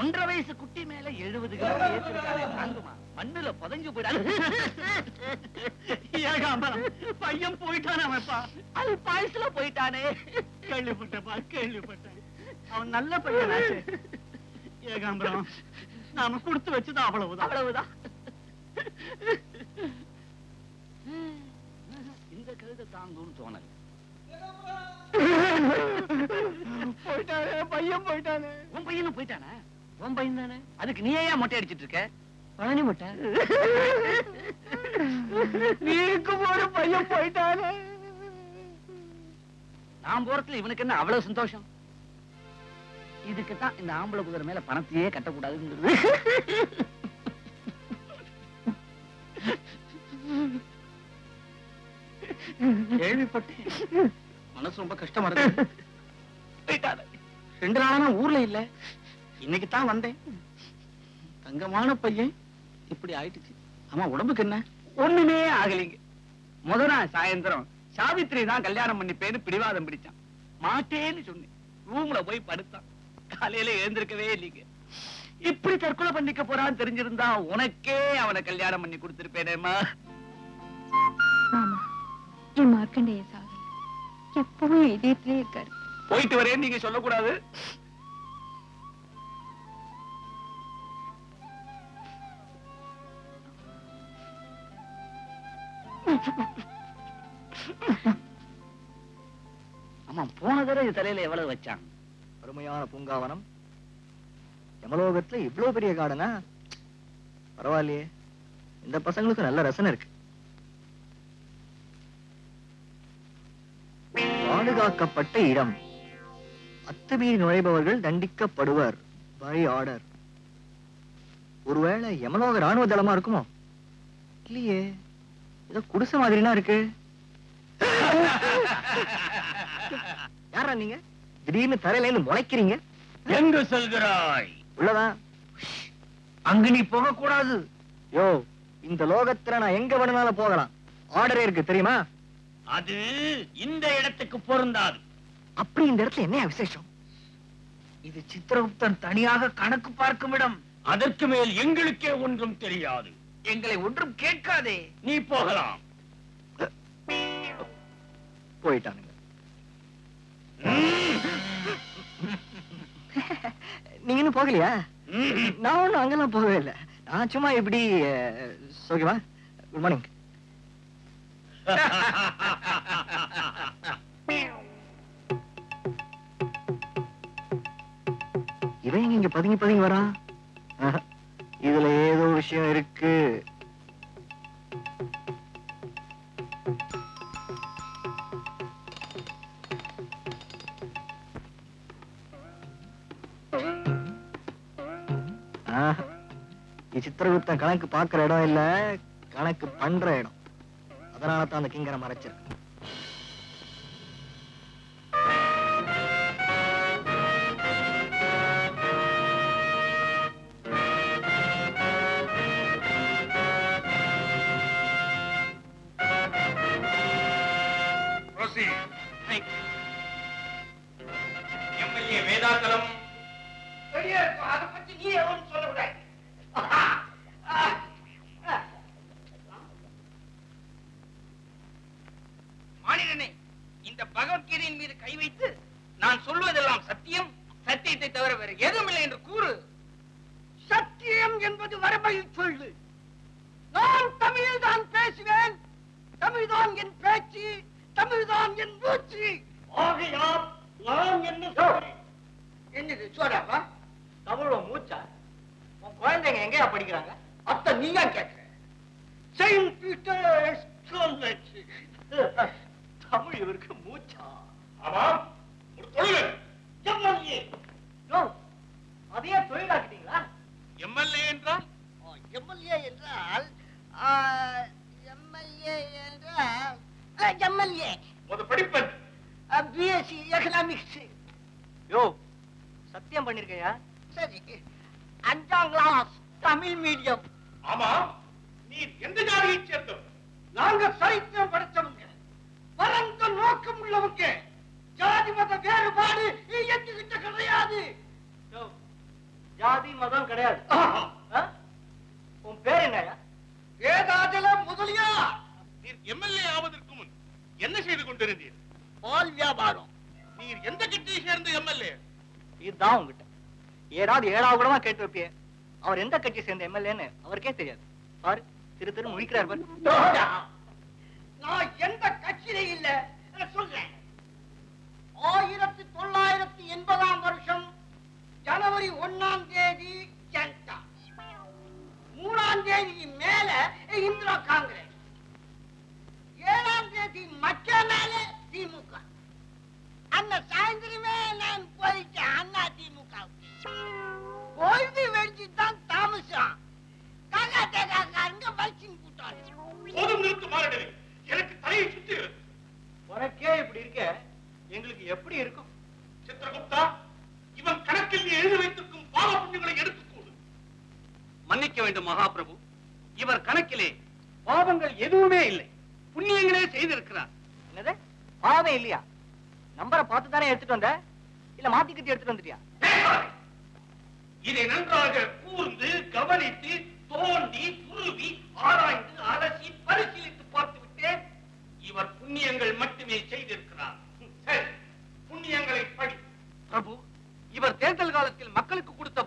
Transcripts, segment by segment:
ஒன்றரை வயசு குட்டி மேல எழுபது கிலோ ஏற்றிருக்கானே தாங்குமா? மண்ணுல புதஞ்சு போயிடாது பையன் போயிட்டானே அவன்ப்பா. அது பாயசுல போயிட்டானே. கேள்விப்பட்டப்பா கேள்விப்பட்டேன். அவன் நல்ல பையனாச்சே ஏகாம்பரம் நாம கொடுத்து வச்சது அவ்வளவுதான். அவ்வளவுதான். இந்த கழுதை தாங்கும்னு தோணல. போயிட்டானே பையன் போயிட்டானே. உன் பையனும் போயிட்டானே? உன் பையன் தானே? அதுக்கு நீ ஏன் மொட்டை அடிச்சிட்டு இருக்க? பழனி முட்டை. நீக்கு போற பையன் போயிட்டானே. நான் போறதுல இவனுக்கு என்ன அவ்வளவு சந்தோஷம்? இதுக்கு தான் இந்த ஆம்பளை குதிரை மேல பணத்தையே கட்டக்கூடாதுங்கிறது. கேள்விப்பட்டேன். மனசு ரொம்ப கஷ்டமா இருக்கு. ரெண்டு நாளா ஊர்ல இல்ல. இன்னைக்கு தான் வந்தேன். தங்கமான பையன். இப்படி ஆயிடுச்சு ஆமா உடம்புக்கு என்ன? ஒண்ணுமே ஆகலைங்க. முத நாள் சாயந்தரம் சாவித்திரி தான் கல்யாணம் பண்ணிப்பேன்னு பிடிவாதம் பிடிச்சான். மாட்டேன்னு சொன்னேன். ரூம்ல போய் படுத்தான். காலையில எழுந்திருக்கவே இல்லைங்க. இப்படி தற்கொலை பண்ணிக்க போறான்னு தெரிஞ்சிருந்தா உனக்கே அவனை கல்யாணம் பண்ணி கொடுத்திருப்பேனேம்மா. மாமா என் மார்க்கண்டேய சாகல எப்பவும் இதயத்திலே இருக்காரு. போயிட்டு வரேன்னு நீங்க சொல்லக்கூடாது. ஆமா போன தடவை தலையில எவ்வளவு வச்சான்? அருமையான பூங்காவனம். யமலோகத்துல இவ்வளவு பெரிய கார்டனா பரவாயில்லையே. இந்த பசங்களுக்கு நல்ல ரசனை இருக்கு. பாதுகாக்கப்பட்ட இடம். அத்துமீறி நுழைபவர்கள் தண்டிக்கப்படுவர். பை ஆர்டர் ஒருவேளை யமலோக ராணுவ தளமா இருக்குமோ? இல்லையே. ஏதோ குடிசை மாதிரினா இருக்கு. யாரா நீங்க? திடீர்னு தரையில இருந்து முளைக்கிறீங்க. எங்க செல்கிறாய்? உள்ளதான் அங்க நீ போக கூடாது யோ இந்த லோகத்துல நான் எங்க வேணும்னாலும் போகலாம். ஆர்டரே இருக்கு தெரியுமா? அது இந்த இடத்துக்கு பொருந்தாது. அப்படி இந்த இடத்துல என்ன விசேஷம்? இது சித்திரகுப்தன் தனியாக கணக்கு பார்க்கும் இடம். அதற்கு மேல் எங்களுக்கே ஒன்றும் தெரியாது. எங்களை ஒன்றும் கேட்காதே. நீ போகலாம். போயிட்டானுங்க. நீங்க இன்னும் போகலையா? நான் ஒண்ணும் அங்கெல்லாம் போகவே இல்லை. நான் சும்மா இப்படி அஹ், ஓகேவா? குட் மார்னிங் இவன் இங்க பதுங்கி பதுங்கி வரான் ஆஹா, இதுல ஏதோ விஷயம் இருக்கு. நீ சித்திரகுப்தன் கணக்கு பாக்குற இடம் இல்ல கணக்கு பண்ற இடம். அதனால தான் அந்த கிங்கரை மறைச்சிருக்க. இந்த பகவத்கீதையின் மீது கை வைத்து நான் சொல்வதெல்லாம் சத்தியம் சத்தியத்தை தவிர வேறு எதுவும் இல்லை என்று கூறு. சத்தியம் என்பது வரமையில் சொல்லு. நான் தமிழில் தான் பேசுவேன். தமிழ்தான் என் பேச்சு தமிழ்தான் என் மூச்சு. ஆகையால் நான் என்ன சொல்றேன் என்னது சோடாப்பா? தமிழ் மூச்சா? உன் குழந்தைங்க எங்கயா படிக்கிறாங்க? அத்த நீயா கேட்கிற செயின்ட் பீட்டர்ஸ் காலேஜ் தமிழ் இவருக்கு ஆமாம் ஒரு தொழில். எம்எல்ஏ. யோ, அதையே தொழிலாக்கிட்டீங்களா? எம்எல்ஏ என்றால்? எம்எல்ஏ என்றால் எம்எல்ஏ என்றால் எம்எல்ஏ. ஒரு படிப்பன் பிஎஸ்சி எக்கனாமிக்ஸ். யோ சத்தியம் பண்ணிருக்கையா? சரி. அஞ்சாம் கிளாஸ் தமிழ் மீடியம். ஆமா. நீ எந்த ஜாதியைச் சேர்ந்தவர்? நாங்க சரித்திரம் படிச்சவங்க பரந்த நோக்கம் உள்ளவங்க. ஜாதி மத வேறுபாடு எங்ககிட்ட கிடையாது. ஜாதி மதம் கிடையாது? உன் பேர் என்னய்யா? வேதாஜல முதலியா நீர் எம்எல்ஏ ஆவதற்கு முன் என்ன செய்து கொண்டிருந்தீர்? பால் வியாபாரம். நீர் எந்த கட்சியை சேர்ந்த எம்எல்ஏ? இதுதான் உங்ககிட்ட ஏதாவது ஏழாவது கூடமா கேட்டு வைப்பியே அவர் எந்த கட்சி சேர்ந்த எம்எல்ஏன்னு அவருக்கே தெரியாது. பாரு திரு திரு முழிக்கிறார் பாரு. திமுக பொழுது வெடிச்சு தான் தாமசம் காக்கா தேக்காக்காரங்க வச்சுன்னு கூட்டாரு போதும் நிறுத்து மாறிடுவே எனக்கு தலையை சுத்துகிறது உனக்கே இப்படி இருக்க? எங்களுக்கு எப்படி இருக்கும்? சித்திரகுப்தா இவன் கணக்கில் நீ எழுதி வைத்திருக்கும் பாவ புண்ணியங்களை எடுத்துக்கூடு மன்னிக்க வேண்டும் மகாபிரபு. இவர் கணக்கிலே பாவங்கள் எதுவுமே இல்லை. புண்ணியங்களே செய்திருக்கிறார். என்னது? பாவே இல்லையா? நம்பரை பார்த்து தானே எடுத்துட்டு வந்த? இல்ல மாத்திக்கிட்டு எடுத்துட்டு வந்துட்டியா. இதை நன்றாக கூர்ந்து கவனித்து தோண்டி துருவி ஆராய்ந்து அலசி பரிசீலித்து பார்த்து விட்டேன். இவர் புண்ணியங்கள் மட்டுமே செய்திருக்கிறார். சரி புண்ணியங்களை படி. பிரபு இவர் தேர்தல் காலத்தில் மக்களுக்கு கொடுத்த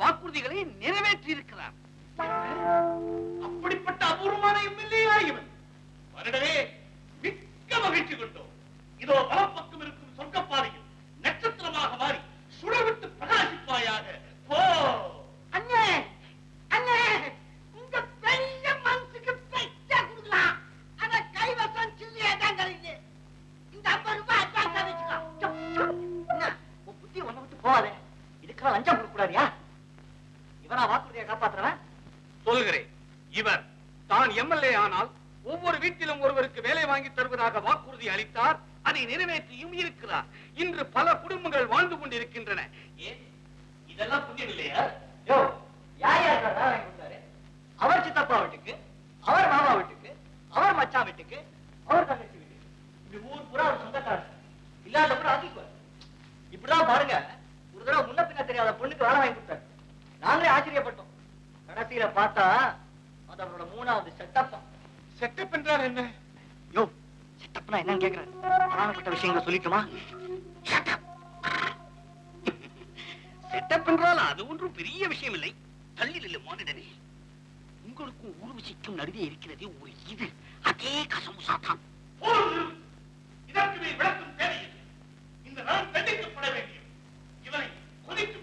குடும்பங்கள் வாழ்ந்து கொண்டிருக்கின்றன. ஏன்? இதெல்லாம் புண்ணியம் இல்லையா யோ யார் யார் சார் வேலை வாங்கி கொடுத்தாரு? அவர் சித்தப்பா வீட்டுக்கு அவர் மாமா வீட்டுக்கு அவர் மச்சான் வீட்டுக்கு அவர் தங்கச்சி வீட்டுக்கு. இப்படி ஊர் பூரா அவர் சொந்தக்காரர். இல்லாத கூட இப்படிதான் பாருங்க ஒரு தடவை முன்ன பின்ன தெரியாத பொண்ணுக்கு வேலை வாங்கி கொடுத்தாரு. நாங்களே ஆச்சரியப்பட்டோம். கடைசியில பார்த்தா அது அவரோட மூணாவது செட்டப்பா. செட்டப் என்றால் என்ன? யோ செட்டப்னா என்னன்னு கேக்குறேன். விஷயங்களை சொல்லிட்டுமா? செட்டப் என்றால் அது ஒன்றும் பெரிய விஷயம் இல்லை தள்ளில் இல்லை மானிடனே. உங்களுக்கும் ஊர்வசிக்கும் நடுவே இருக்கிறதே ஒரு இது. அதே கசமுசா தான். இதற்கு மேல் விளக்கம் தேவையில்லை இந்த நான் தண்டிக்கப்பட வேண்டியது. இவனை கொதிக்கும்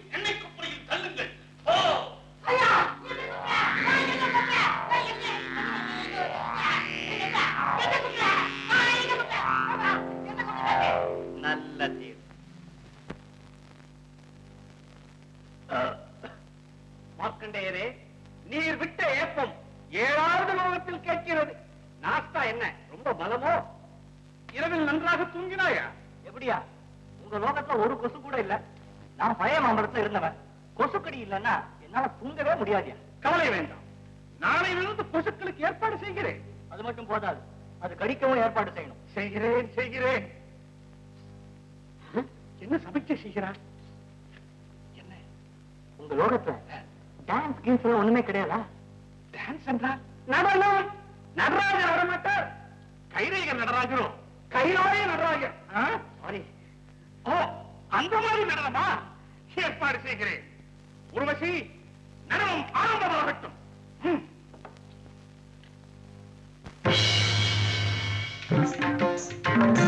எப்படியா உங்க லோகத்துல ஒரு கொசு கூட இல்ல. நான் பழைய மாம்பழத்துல இருந்தவன். கொசுக்கடி இல்லைன்னா என்னால தூங்கவே முடியாதியா. கவலை வேண்டாம். நாளையிலிருந்து கொசுக்களுக்கு ஏற்பாடு செய்கிறேன். அது மட்டும் போதாது. அது கடிக்கவும் ஏற்பாடு செய்யணும். செய்கிறேன் செய்கிறேன். என்ன சமைக்க செய்கிறார் என்ன? உங்க லோகத்துல டான்ஸ் கீன்ஸ் எல்லாம் ஒண்ணுமே கிடையாதா? டான்ஸ் என்றால் நடனம். நடராஜர் வரமாட்டார் கைரேக நடராஜரோ சாரி ஓ அந்த மாதிரி நடனமா? ஏற்பாடு செய்கிறேன். உருவசி நடனம் ஆரம்பமாகட்டும். ம். கடுப்பேத்தாதையா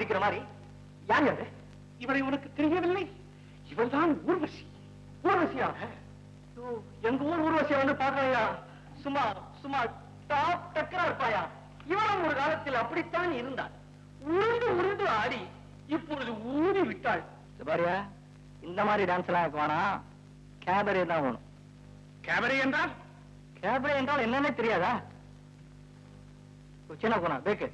மிதிக்கிற மாதிரி? யார் அது இவரை உனக்கு தெரியவில்லை? இவள்தான் ஊர்வசி. ஊர்வசியாக எங்க ஊர் ஊர்வசியை வந்து பாக்கலையா சும்மா சும்மா டாப் டக்கரா இருப்பாயா? இவனும் ஒரு காலத்தில் அப்படித்தான் இருந்தான் உருண்டு உருண்டு ஆடி இப்பொழுது ஊறி விட்டாள். பாரியா இந்த மாதிரி டான்ஸ் எல்லாம் வேணாம். கேபரே தான் வேணும். கேமரே என்றால்? கேபரே என்றால் என்னன்னே தெரியாதா? சின்ன போனா பேக்கு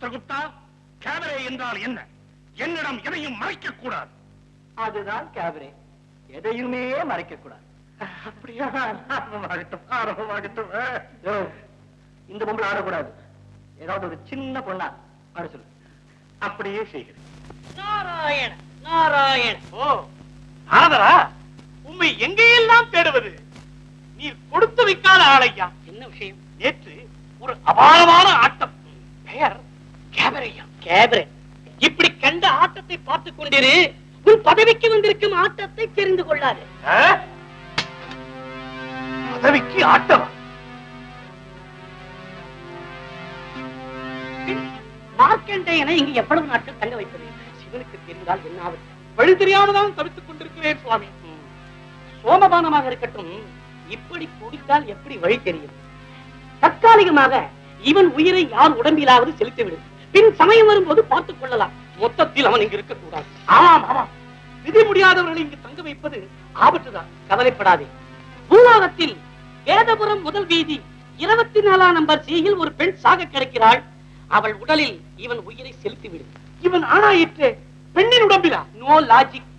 சித்திரகுப்தா கேமரே என்றால் என்ன? என்னிடம் எதையும் மறைக்க கூடாது. அதுதான் கேபரே எதையுமே மறைக்க கூடாது. அப்படியா? ஆரம்பமாகட்டும் ஆரம்பமாகட்டும் ஆ. யோ, இந்த பொம்பளை ஆடக்கூடாது. ஏதாவது ஒரு சின்ன பொண்ணா ஆட சொல்லு. அப்படியே செய்கிறேன். நாராயண நாராயண. ஓ ஆதரா உண்மை எங்கேயெல்லாம் தேடுவது? நீர் கொடுத்து வைக்காத ஆளையா? என்ன விஷயம்? நேற்று ஒரு அபாரமான ஆட்டம். பெயர் இப்படி கண்ட ஆட்டத்தை பார்த்துக் கொண்டிரு உன் பதவிக்கு வந்திருக்கும் ஆட்டத்தை தெரிந்து கொள்ளாது? பதவிக்கு ஆட்டமா? மார்க்கண்டேயனை இங்கு எவ்வளவு நாட்கள் தங்க வைப்பது சிவனுக்கு தெரிந்தால் என்ன ஆவது? வழி தெரியாமதான் தவித்துக் கொண்டிருக்கிறேன் சுவாமி. சோமபானமாக இருக்கட்டும் இப்படி குடித்தால் எப்படி வழி தெரியும்? தற்காலிகமாக இவன் உயிரை யார் உடம்பிலாவது செலுத்திவிடு பின் சமயம் வரும்போது பார்த்துக் கொள்ளலாம். மொத்தத்தில் அவன் இங்கு இருக்கக்கூடாது. ஆமாம் ஆமாம். விதி முடியாதவர்களை இங்கு தங்க வைப்பது ஆபத்துதான். கவலைப்படாதே. பூலோகத்தில் வேதபுரம் முதல் வீதி இருபத்தி நாலாம் நம்பர் சியில் ஒரு பெண் சாக கிடக்கிறாள். அவள் உடலில் இவன் உயிரை செலுத்திவிடு இவன் ஆணாயிற்றே. பெண்ணின் உடம்பிலா? No logic